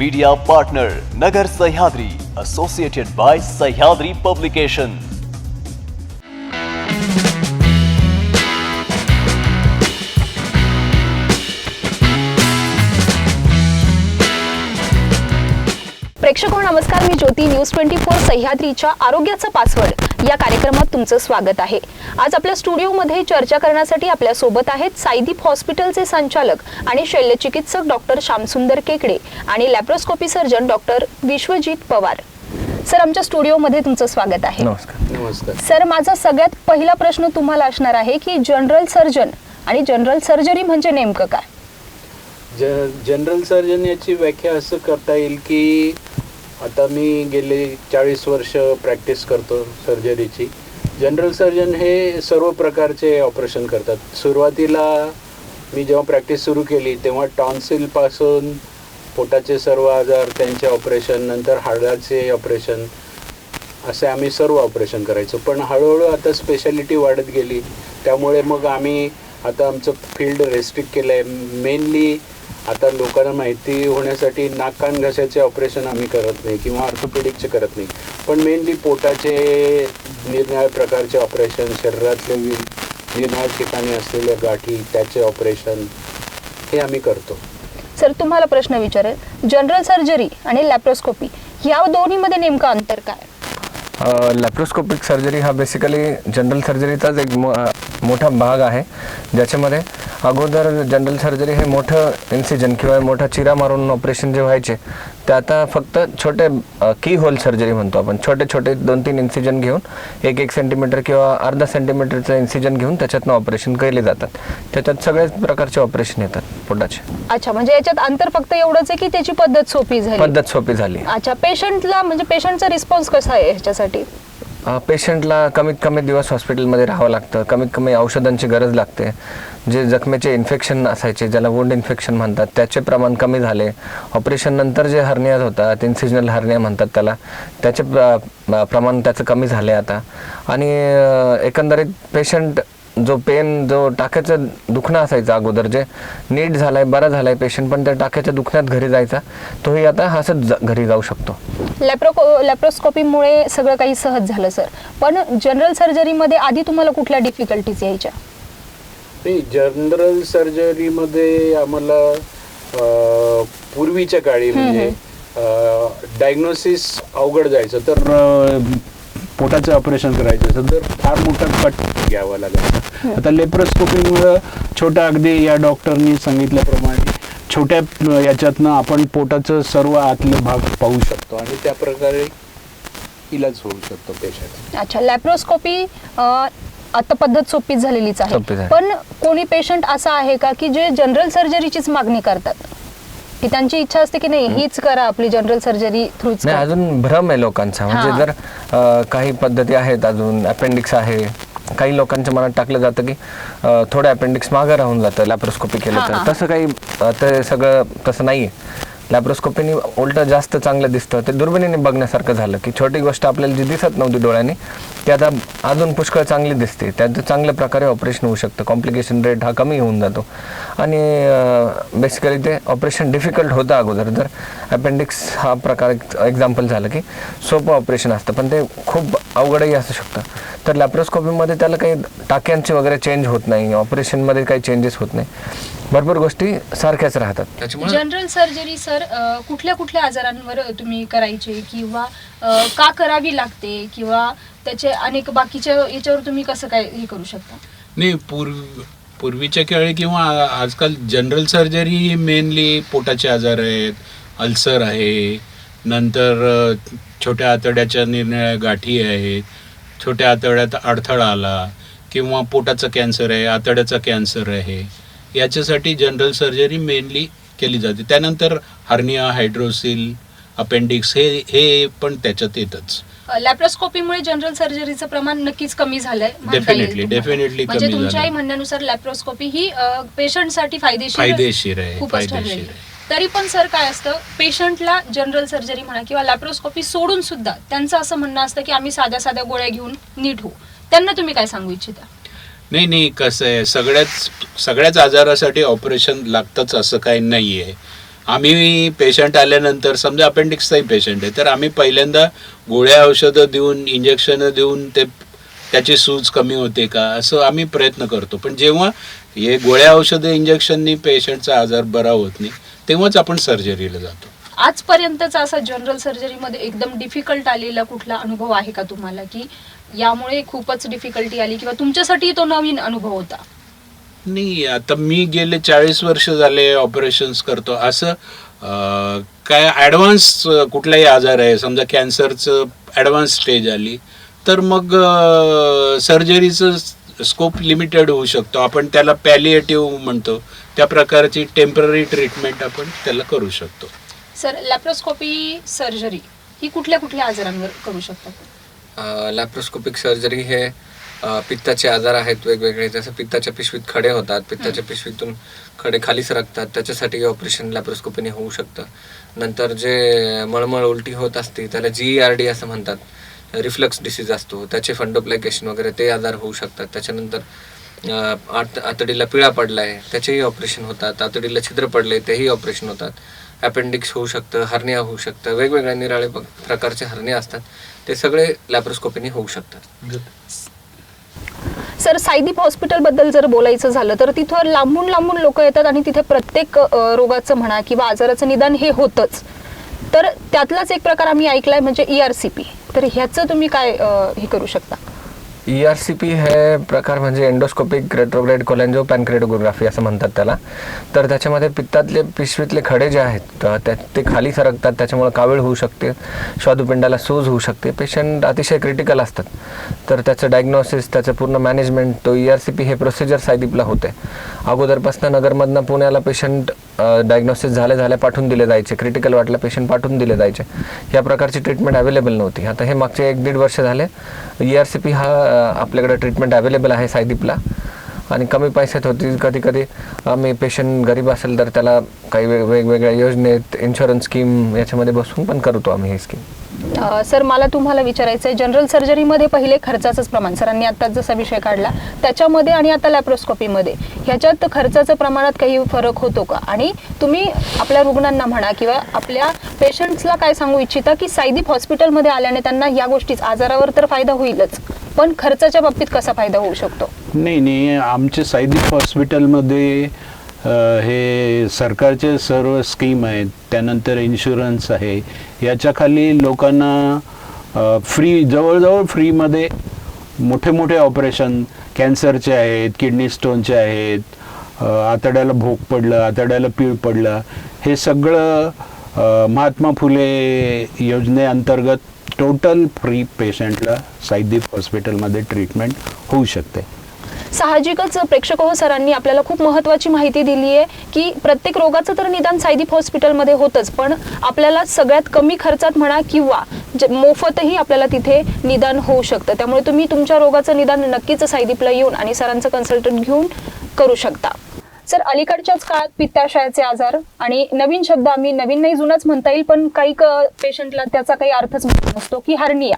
Media partner Nagar Sahyadri, associated by Sahyadri Publication. नमस्कार मी Jyoti. News twenty four सह्याद्रीच्या आरोग्याचं पासवर्ड या कार्यक्रमात तुमचं स्वागत आहे. आज आपल्या स्टुडिओमध्ये चर्चा करण्यासाठी आपल्यासोबत आहेत साईदीप हॉस्पिटलचे संचालक आणि शल्यचिकित्सक डॉक्टर श्यामसुंदर केकडे आणि laparoscopy surgeon doctor Vishwajit Pawar. Sir आमच्या स्टुडिओमध्ये तुमचं स्वागत आहे. नमस्कार. नमस्कार. सर माझा सगळ्यात पहिला प्रश्न तुम्हाला असणार आहे की जनरल सर्जन आणि जनरल सर्जरी म्हणजे नेमकं काय? ज जनरल सर्जन याची व्याख्या असं करता येईल की आता मी गेले चाळीस वर्ष प्रॅक्टिस करतो सर्जरीची जनरल सर्जन हे सर्व प्रकारचे ऑपरेशन करतात. सुरुवातीला मी जेव्हा प्रॅक्टिस सुरू केली तेव्हा टॉन्सिलपासून पोटाचे सर्व आजार त्यांचे ऑपरेशन नंतर हाडाचे ऑपरेशन असे आम्ही सर्व ऑपरेशन करायचो. पण हळूहळू आता स्पेशालिटी वाढत गेली. त्यामुळे मग आम्ही आता आमचं फील्ड रेस्ट्रिक्ट केलं आहे मेनली आता लोकांना माहिती होण्यासाठी नाक कान घशाचे ऑपरेशन आम्ही करत नाही किंवा ऑर्थोपेडिकचे करत नाही. पण मेनली पोटाचे निरनिराळ्या प्रकारचे ऑपरेशन शरीरातले वि निरनिराळ्या ठिकाणी असलेल्या गाठी त्याचे ऑपरेशन हे आम्ही करतो. सर तुम्हाला प्रश्न विचारेल. जनरल सर्जरी आणि लॅप्रोस्कोपी या दोन्हीमध्ये नेमकं अंतर काय? लॅप्रोस्कोपिक सर्जरी हा बेसिकली जनरल सर्जरीचाच एक मोठा भाग आहे. ज्याच्यामध्ये अगोदर जनरल सर्जरी हे मोठं इन्सिजन किंवा मोठा चिरा मारून ऑपरेशन जे व्हायचे ते आता फक्त छोटे की होल सर्जरी म्हणतो आपण. छोटे छोटे दोन तीन इन्सिजन घेऊन एक एक सेंटीमीटर किंवा अर्धा सेंटीमीटरचं इन्सिजन घेऊन त्याच्यातनं ऑपरेशन केले जातात. त्याच्यात सगळ्याच प्रकारचे ऑपरेशन येतात पोटाचे. अच्छा म्हणजे याच्यात अंतर फक्त एवढंच आहे की त्याची पद्धत सोपी झाली? पद्धत सोपी झाली. अच्छा पेशंटला म्हणजे पेशंटचा रिस्पॉन्स कसा आहे ह्याच्यासाठी? पेशंटला कमीत कमी दिवस हॉस्पिटलमध्ये राहावं लागतं. कमीत कमी औषधांची गरज लागते. जे जखमेचे इन्फेक्शन असायचे ज्याला वोंड इन्फेक्शन म्हणतात त्याचे प्रमाण कमी झाले. ऑपरेशननंतर जे हर्नियाज होतात इन्सिजनल हर्निया म्हणतात त्याला त्याचे प्र- प्रमाण त्याचं कमी झाले आता. आणि एकंदरीत पेशंट जो पेन जो टाक्याचं दुखणं असायचं अगोदर जे नीट झालाय बरा झालाय पेशंट पण त्या टाक्याच्या दुखण्यात घरी जायचा तोही आता हसत जा- घरी जाऊ शकतो. लॅप्रो लॅप्रोस्कोपीमुळे सगळं काही सहज झालं सर पण जनरल सर्जरीमध्ये आधी तुम्हाला कुठल्या डिफिकल्टीज यायच्या? नाही जनरल सर्जरीमध्ये आम्हाला अ, पूर्वीच्या काळी म्हणजे डायग्नोसिस अवघड जायचं. तर अ, पोटाचं ऑपरेशन करायचं असेल तर फार मोठा कट घ्यावा लागायचा आता लेप्रोस्कोपीमुळं छोट्या अगदी या डॉक्टरनी सांगितल्याप्रमाणे छोट्या याच्यातनं आपण पोटाचं सर्व आतले भाग पाहू शकतो आणि त्या प्रकारे इलाज होऊ शकतो पेशंट अच्छा लॅप्रोस्कोपी आता पद्धत सोपीच झालेलीच आहे. पण कोणी पेशंट असा आहे का की जे जनरल सर्जरीचीच मागणी करतात? की त्यांची इच्छा असते की नाही हीच करा आपली जनरल सर्जरी थ्रूच नाही अजून भ्रम आहे लोकांचा. म्हणजे. जर अ, काही पद्धती आहेत अजून अपेंडिक्स आहे. काही लोकांच्या मनात टाकलं जातं की अ, थोडं अपेंडिक्स मागं राहून जातं लॅप्रोस्कोपी केलं. तर. तसं काही अ, ते सगळं तसं नाही आहे लॅप्रोस्कोपीने उलट जास्त चांगलं दिसतं. ते दुर्बिणीने बघण्यासारखं झालं की छोटी गोष्ट आपल्याला जी दिसत नव्हती डोळ्याने ती आता अजून पुष्कळ चांगली दिसते. त्याचं चांगल्या प्रकारे ऑपरेशन होऊ शकतं. कॉम्प्लिकेशन रेट हा कमी होऊन जातो. आणि बेसिकली ते ऑपरेशन डिफिकल्ट होतं अगोदर. जर अपेंडिक्स हा प्रकार एक्झाम्पल झालं की सोपं ऑपरेशन असतं. पण ते खूप अवघडही असू शकतं. तर लॅप्रोस्कोपीमध्ये त्याला काही टाक्यांचे वगैरे चेंज होत नाही. ऑपरेशनमध्ये काही चेंजेस होत नाही. भरपूर गोष्टी सारख्याच राहतात. त्याच्यामुळे जनरल सर्जरी सर कुठल्या कुठल्या आजारांवर तुम्ही करायचे किंवा अ, का करावी लागते किंवा त्याचे अनेक बाकीच्या याच्यावर तुम्ही कसं काय हे करू शकता? नाही पूर्व पूर्वीच्या काळी किंवा आ- आजकाल जनरल सर्जरी मेनली पोटाचे आजार आहेत अल्सर आहे नंतर अ, छोट्या आतड्याच्या निरनिळ्या गाठी आहेत छोट्या आतड्यात अडथळा आला किंवा पोटाचा कॅन्सर आहे आतड्याचा कॅन्सर आहे. याच्यासाठी जनरल सर्जरी मेनली केली जाते त्यानंतर हर्निया हायड्रोसिल अपेंडिक्स हे हे पण त्याच्यात येतच लॅप्रोस्कोपीमुळे जनरल सर्जरीचं प्रमाण नक्कीच कमी झालंय तुम्हाला. definitely म्हणजे तुमच्याही. म्हणण्यानुसार लॅप्रोस्कोपी ही पेशंटसाठी फायदेशीर फायदेशीर आहे, खूपच फायदेशीर. तरी पण सर काय असतं पेशंटला जनरल सर्जरी म्हणा किंवा लॅप्रोस्कोपी सोडून सुद्धा त्यांचं असं म्हणणं असतं की आम्ही साध्या साध्या गोळ्या घेऊन नीट होऊ त्यांना तुम्ही काय सांगू इच्छिता नाही नाही कसं आहे सगळ्याच सगळ्याच आजारासाठी ऑपरेशन लागतंच असं काही नाही आहे आम्ही पेशंट आल्यानंतर समजा अपेंडिक्सचाही पेशंट आहे तर आम्ही पहिल्यांदा गोळ्या औषधं देऊन इंजेक्शनं देऊन ते त्याची सूज कमी होते का असं आम्ही प्रयत्न करतो. पण जेव्हा हे गोळ्या औषधं इंजेक्शननी पेशंटचा आजार बरा होत नाही तेव्हाच आपण सर्जरीला जातो. आजपर्यंतचा असा जनरल सर्जरीमध्ये एकदम डिफिकल्ट आलेला कुठला अनुभव आहे का तुम्हाला की यामुळे खूपच डिफिकल्टी आली किंवा तुमच्यासाठी तो नवीन अनुभव होता. नाही आता मी गेले चाळीस वर्ष झाले ऑपरेशन्स करतो. असं अं, काय ॲडव्हान्स कुठलाही आजार आहे समजा कॅन्सरचं ॲडव्हान्स स्टेज आली तर मग सर्जरीचं स्कोप लिमिटेड होऊ शकतो. आपण त्याला पॅलिएटिव्ह म्हणतो. त्या प्रकारची टेंपररी ट्रीटमेंट आपण त्याला करू शकतो. सर लॅप्रोस्कोपी सर्जरी ही कुठल्या कुठल्या आजारांवर करू शकतात लॅप्रोस्कोपिक सर्जरी हे पित्ताचे आजार आहेत वेगवेगळे. जसं पित्ताच्या पिशवीत खडे होतात पित्ताच्या पिशवीतून खडे खाली सरकतात त्याच्यासाठी ऑपरेशन लॅप्रोस्कोपीने होऊ शकतं. नंतर जे मळमळ उलटी होत असते त्याला जी आर डी असं म्हणतात. रिफ्लक्स डिसीज असतो. त्याचे फंडोप्लायकेशन वगैरे ते आजार होऊ शकतात. त्याच्यानंतर आत आतडीला पिळा पडलाय त्याचेही ऑपरेशन होतात. आतडीला छिद्र पडले तेही ऑपरेशन होतात. अपेंडिक्स होऊ शकतं हर्निया होऊ शकतं. वेगवेगळ्या निराळे प्रकारचे हर्निया असतात. ते सगळे लॅप्रोस्कोपीने होऊ शकतात. सर साईदीप हॉस्पिटलबद्दल जर बोलायचं झालं तर तिथं लांबून लांबून लोक येतात आणि तिथे प्रत्येक अ, रोगाचं म्हणा किंवा आजाराचं निदान हे होतंच. तर त्यातलाच एक प्रकार आम्ही ऐकलाय म्हणजे ई आर सी पी तर ह्याचं तुम्ही काय अ, हे करू शकता? ई आर सी पी हे प्रकार म्हणजे एंडोस्कोपिक रेट्रोग्रेड कोलेंजो पॅनक्रेडोग्राफी असं म्हणतात त्याला. तर त्याच्यामध्ये पित्तातले पिशवीतले खडे जे आहेत त्या ते खाली सरकतात त्याच्यामुळे कावीळ होऊ शकते स्वादुपिंडाला सूज होऊ शकते. पेशंट अतिशय क्रिटिकल असतात. तर त्याचं डायग्नॉसिस त्याचं पूर्ण मॅनेजमेंट तो ई आर सी पी हे प्रोसिजर सायदीपला होते. अगोदरपासून नगरमधनं पुण्याला पेशंट डायग्नोसिस झाल्या झाल्या पाठवून दिले जायचे. क्रिटिकल वाटलं पेशंट पाठवून दिले जायचे. या प्रकारची ट्रीटमेंट अवेलेबल नव्हती. आता हे मागचे एक दीड वर्ष झाले. ई आर सी पी हा आपल्याकडे ट्रीटमेंट अवेलेबल आहे सायदीपला. आणि कमी पैशात होती. कधी कधी आम्ही पेशंट गरीब असेल तर त्याला काही वेग वेगवेगळ्या योजनेत इन्शुरन्स स्कीम याच्यामध्ये बसून पण करतो आम्ही ही स्कीम सर मला तुम्हाला विचारायचं आहे जनरल सर्जरीमध्ये पहिले खर्चाचंच प्रमाण. सरांनी आत्ताच जसा विषय काढला त्याच्यामध्ये आणि आता लॅप्रोस्कोपीमध्ये ह्याच्यात खर्चाचं प्रमाणात काही फरक होतो का? आणि तुम्ही आपल्या रुग्णांना म्हणा किंवा आपल्या पेशंट्सला काय सांगू इच्छिता की सायदीप हॉस्पिटलमध्ये आल्याने त्यांना या गोष्टीच आजारावर तर फायदा होईलच पण खर्चाच्या बाबतीत कसा फायदा होऊ शकतो? नाही नाही आमच्या सायदीप हॉस्पिटलमध्ये हे सरकारचे सर्व स्कीम आहेत त्यानंतर इन्शुरन्स आहे. याच्या खाली लोकांना फ्री जवळजवळ फ्रीमध्ये मोठे मोठे ऑपरेशन कॅन्सरचे आहेत किडनी स्टोनचे आहेत आतड्याला भोग पडलं आतड्याला पीळ पडलं हे सगळं महात्मा फुले योजनेअंतर्गत टोटल फ्री पेशंटला साईदीप हॉस्पिटलमध्ये ट्रीटमेंट होऊ शकते. साहजिकच प्रेक्षक हो सरांनी आपल्याला खूप महत्वाची माहिती दिली आहे की प्रत्येक रोगाचं तर निदान सायदीप हॉस्पिटलमध्ये होतच पण आपल्याला सगळ्यात कमी खर्चात म्हणा किंवा ज- मोफतही आपल्याला तिथे निदान होऊ शकतं. त्यामुळे तुम्ही तुमच्या रोगाचं निदान नक्कीच सायदीपला येऊन आणि सरांचं कन्सल्टंट घेऊन करू शकता. सर अलीकडच्याच काळात पित्ताशयाचे आजार आणि नवीन शब्द आम्ही नवीन नाही जुनाच म्हणता येईल पण काही पेशंटला त्याचा काही अर्थच म्हणत नसतो की हार्निया.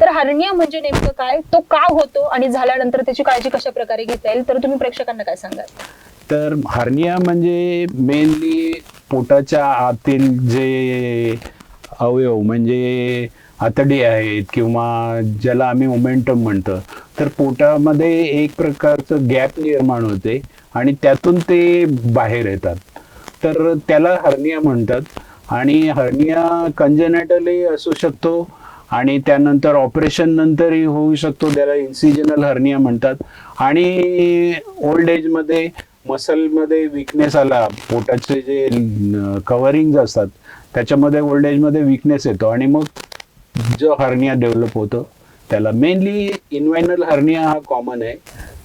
तर हार्निया म्हणजे नेमकं काय? तो का होतो? आणि झाल्यानंतर त्याची काळजी कशा प्रकारे घेता येईल? तर तुम्ही प्रेक्षकांना काय सांगाल? तर हार्निया म्हणजे मेनली पोटाच्या आतील जे अवयव म्हणजे आतडी आहेत किंवा ज्याला आम्ही मोमेंटम म्हणतो तर पोटामध्ये एक प्रकारचं गॅप निर्माण होते आणि त्यातून ते बाहेर येतात. तर त्याला हर्निया म्हणतात आणि हर्निया कंजनॅटली असू शकतो आणि त्यानंतर ऑपरेशन नंतरही होऊ शकतो त्याला इन्सिजनल हर्निया म्हणतात. आणि ओल्ड एजमध्ये मसलमध्ये विकनेस आला पोटाचे जे कवरिंग असतात त्याच्यामध्ये ओल्ड एजमध्ये विकनेस येतो आणि मग जो हर्निया डेव्हलप होतो त्याला मेनली इन्वायनल हर्निया हा कॉमन आहे.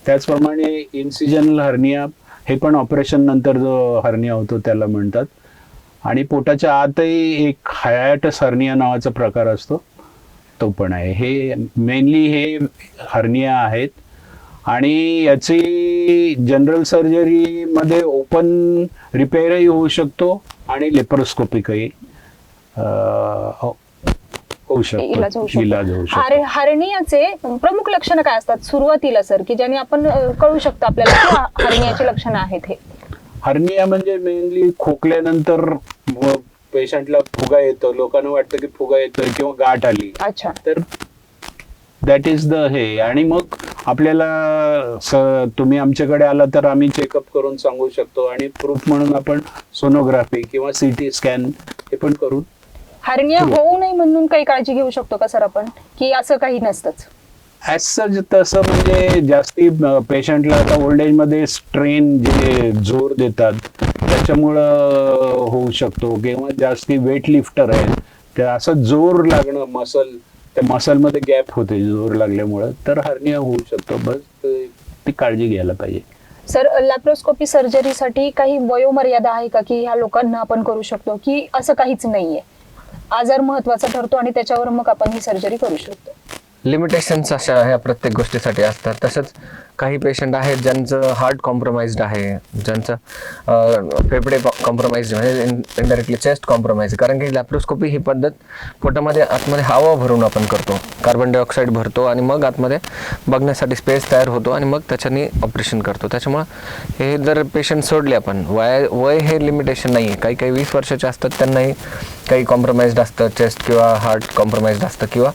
त्याचप्रमाणे इन्सिजनल हर्निया हे पण ऑपरेशन नंतर जो हर्निया होतो त्याला म्हणतात. आणि पोटाच्या आतही एक हायॅटस हर्निया नावाचा प्रकार असतो. तो पण आहे. हे मेनली हे हर्निया आहेत. आणि याची जनरल सर्जरीमध्ये ओपन रिपेअरही होऊ शकतो आणि लेप्रोस्कोपिकही होऊ शकतो. इलाज होऊ शकतो. शकतो. हार- हार्नियाचे प्रमुख लक्षणं काय असतात? सुरुवातीला सर की ज्याने आपण कळू शकतो आपल्याला हार्नियाची लक्षणं आहेत हे. हर्निया म्हणजे मेनली खोकल्यानंतर पेशंटला फुगा येतो लोकांना वाटतं की फुगा येतोय किंवा गाठ आली. अच्छा. तर दॅट इज द हे. आणि मग आपल्याला स- तुम्ही आमच्याकडे आला तर आम्ही चेकअप करून सांगू शकतो आणि प्रूफ म्हणून आपण सोनोग्राफी किंवा सिटी स्कॅन हे पण करून हर्निया होऊ नये म्हणून काही काळजी घेऊ शकतो का सर आपण? की असं काही नसतंच. ॲज तसं म्हणजे जास्ती पेशंटला आता ओल्ड एजमध्ये स्ट्रेन जे जोर देतात त्याच्यामुळं होऊ शकतो. किंवा जास्ती वेट लिफ्टर आहे ते असं जोर लागणं मसल त्या मसलमध्ये गॅप होते जोर लागल्यामुळं तर हर्निया होऊ शकतो. बस ती काळजी घ्यायला पाहिजे. सर लॅप्रोस्कोपी सर्जरीसाठी काही वयोमर्यादा आहे का? की ह्या लोकांना आपण करू शकतो? की असं काहीच नाहीये? आजार महत्त्वाचा ठरतो आणि त्याच्यावर मग आपण ही सर्जरी करू शकतो. लिमिटेशन्स अशा ह्या प्रत्येक गोष्टीसाठी असतात. तसंच काही पेशंट आहेत ज्यांचं हार्ट कॉम्प्रोमाइज्ड आहे ज्यांचं फेफडे कॉम्प्रोमाइज म्हणजे इनडायरेक्टली चेस्ट कॉम्प्रोमाइज कारण की लॅप्रोस्कोपी ही पद्धत पोटामध्ये आतमध्ये हवा भरून आपण करतो. कार्बन डायऑक्साईड भरतो आणि मग आतमध्ये बघण्यासाठी स्पेस तयार होतो आणि मग त्याच्याने ऑपरेशन करतो. त्याच्यामुळं हे जर पेशंट सोडले आपण वय वय हे लिमिटेशन नाही आहे काही काही वीस वर्षाचे असतात त्यांनाही काही कॉम्प्रोमाइज्ड असतं चेस्ट किंवा हार्ट कॉम्प्रोमाइज्ड असतं किंवा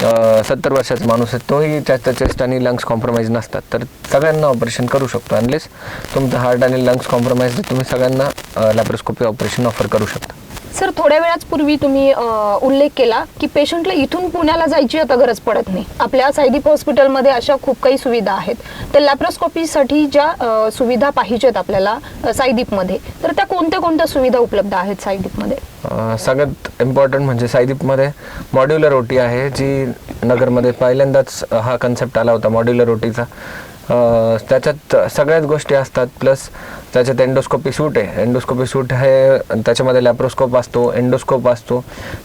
सत्तर वर्षाचा माणूस आहे तोही त्याचं चेस्ट आणि लंग्स कॉम्प्रोमाइज नसतात. तर सगळ्यांना ऑपरेशन करू शकतो अनलेस तुमचं हार्ट आणि लंग्स कॉम्प्रोमाइज तुम्ही सगळ्यांना लॅप्रोस्कोपी ऑपरेशन ऑफर करू शकता. सर थोड्या वेळाच पूर्वी तुम्ही अं, उल्लेख केला की पेशंटला इथून पुण्याला जायची आता गरज पडत नाही. आपल्या सायदीप हॉस्पिटलमध्ये अशा खूप काही सुविधा आहेत. तर लॅप्रोस्कोपीसाठी ज्या अं, सुविधा पाहिजेत आपल्याला अं, सायदीपमध्ये तर त्या कोणत्या कोणत्या सुविधा उपलब्ध आहेत सायदीपमध्ये? अं, सगळ्यात इम्पॉर्टंट म्हणजे सायदीपमध्ये मॉड्युलर ओटी आहे जी नगरमध्ये पहिल्यांदाच हा कन्सेप्ट आला होता मॉड्युलर ओटीचा त्याच्यात सगळ्याच गोष्टी असतात. प्लस त्याच्यात एंडोस्कोपी सूट आहे. एंडोस्कोपी सूट हे त्याच्यामध्ये लॅप्रोस्कोप असतो एंडोस्कोप असतो.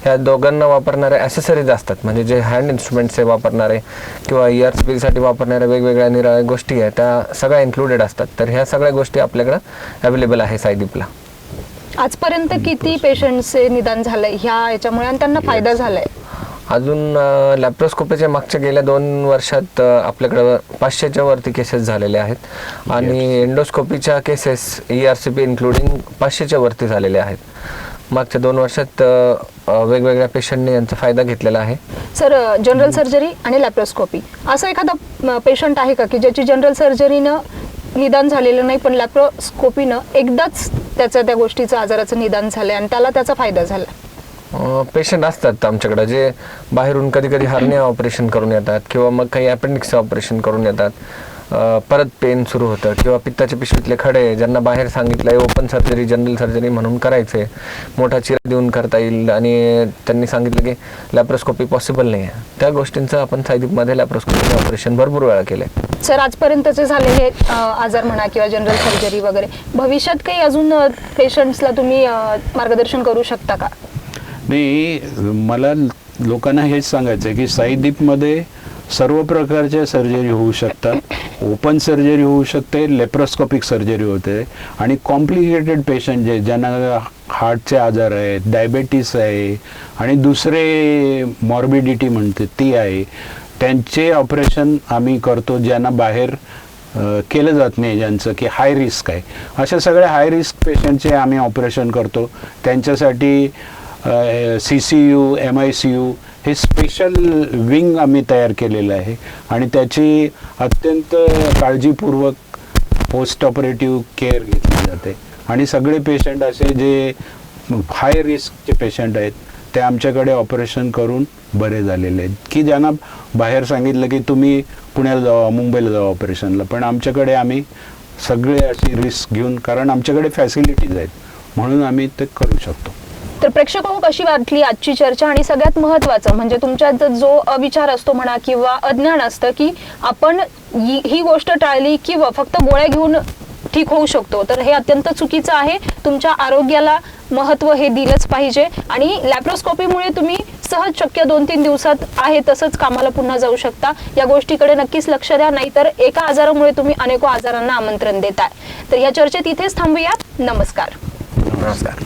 ह्या दोघांना वापरणारे ॲसेसरीज असतात. म्हणजे जे हँड इन्स्ट्रुमेंट्स हे वापरणारे किंवा इयर स्पीसाठी वापरणाऱ्या वेगवेगळ्या निराळ्या गोष्टी आहेत त्या सगळ्या इन्क्लुडेड असतात. तर ह्या सगळ्या गोष्टी आपल्याकडं अवेलेबल आहे सायदीपला. आजपर्यंत किती पेशंटचे निदान झालंय? ह्या याच्यामुळे आणि त्यांना फायदा झालाय? अजून लॅप्रोस्कोपीच्या मागच्या गेल्या दोन वर्षात आपल्याकडं पाचशेच्या वरती केसेस झालेल्या आहेत. आणि एंडोस्कोपीच्या cases E R C P including पाचशेच्या वरती झालेल्या आहेत. मागच्या दोन वर्षात वेगवेगळ्या पेशंटने यांचा फायदा घेतलेला आहे. सर जनरल सर्जरी आणि लॅप्रोस्कोपी असा एखादा पेशंट आहे का की ज्याची जनरल सर्जरीनं निदान झालेलं नाही पण लॅप्रोस्कोपीनं एकदाच त्याचं त्या गोष्टीचं आजाराचं निदान झालंय आणि त्याला त्याचा फायदा झाला? पेशंट असतात आमच्याकडं जे बाहेरून कधी कधी हर्निया ऑपरेशन करून येतात किंवा मग काही अपेंडिक्स ऑपरेशन करून येतात. परत पेन सुरू होतं किंवा पित्ताच्या पिशवीतले खडे ज्यांना बाहेर सांगितलं आहे ओपन सर्जरी जनरल सर्जरी म्हणून करायचे मोठा चिरा देऊन करता येईल आणि त्यांनी सांगितलं की लॅप्रोस्कोपी पॉसिबल नाही आहे त्या गोष्टींचं आपण सायदीपमध्ये लॅप्रोस्कोपी ऑपरेशन भरपूर वेळा केलं आहे सर आजपर्यंतचे झाले हे आजार म्हणा किंवा जनरल सर्जरी वगैरे भविष्यात काही अजून पेशंट्सला तुम्ही मार्गदर्शन करू शकता का? मी मला लोकांना हेच सांगायचं आहे की साईदीपमध्ये सर्व प्रकारच्या सर्जरी होऊ शकतात. ओपन सर्जरी होऊ शकते लेप्रोस्कोपिक सर्जरी होते आणि कॉम्प्लिकेटेड पेशंट जे ज्यांना हार्टचे आजार आहेत डायबेटीस आहे आणि दुसरे मॉर्बिडिटी म्हणते ती आहे त्यांचे ऑपरेशन आम्ही करतो ज्यांना बाहेर केलं जात नाही ज्यांचं की हाय रिस्क आहे. अशा सगळ्या हाय रिस्क पेशंटचे आम्ही ऑपरेशन करतो. त्यांच्यासाठी C C U M I C U हे स्पेशल विंग आम्ही तयार केलेलं आहे. आणि त्याची अत्यंत काळजीपूर्वक पोस्ट ऑपरेटिव्ह केअर घेतली जाते. आणि सगळे पेशंट असे जे हाय रिस्कचे पेशंट आहेत ते आमच्याकडे ऑपरेशन करून बरे झालेले आहेत. की ज्यांना बाहेर सांगितलं की तुम्ही पुण्याला जावा मुंबईला जावा ऑपरेशनला पण आमच्याकडे आम्ही सगळे अशी रिस्क घेऊन कारण आमच्याकडे फॅसिलिटीज आहेत. म्हणून आम्ही ते करू शकतो. तर प्रेक्षकांनो कशी वाटली आजची चर्चा आणि सगळ्यात महत्वाचं म्हणजे तुमच्यात जो अविचार असतो म्हणा किंवा अज्ञान असतं की आपण ही ही गोष्ट टाळली किंवा फक्त गोळ्या घेऊन ठीक होऊ शकतो तर हे अत्यंत चुकीचं आहे. तुमच्या आरोग्याला महत्त्व हे दिलंच पाहिजे आणि लॅप्रोस्कोपीमुळे तुम्ही सहज शक्य दोन तीन दिवसात आहे तसंच कामाला पुन्हा जाऊ शकता. या गोष्टीकडे नक्कीच लक्ष द्या नाहीतर एका आजारामुळे तुम्ही अनेको आजारांना आमंत्रण देताय. तर या चर्चेत इथेच थांबूया नमस्कार. नमस्कार.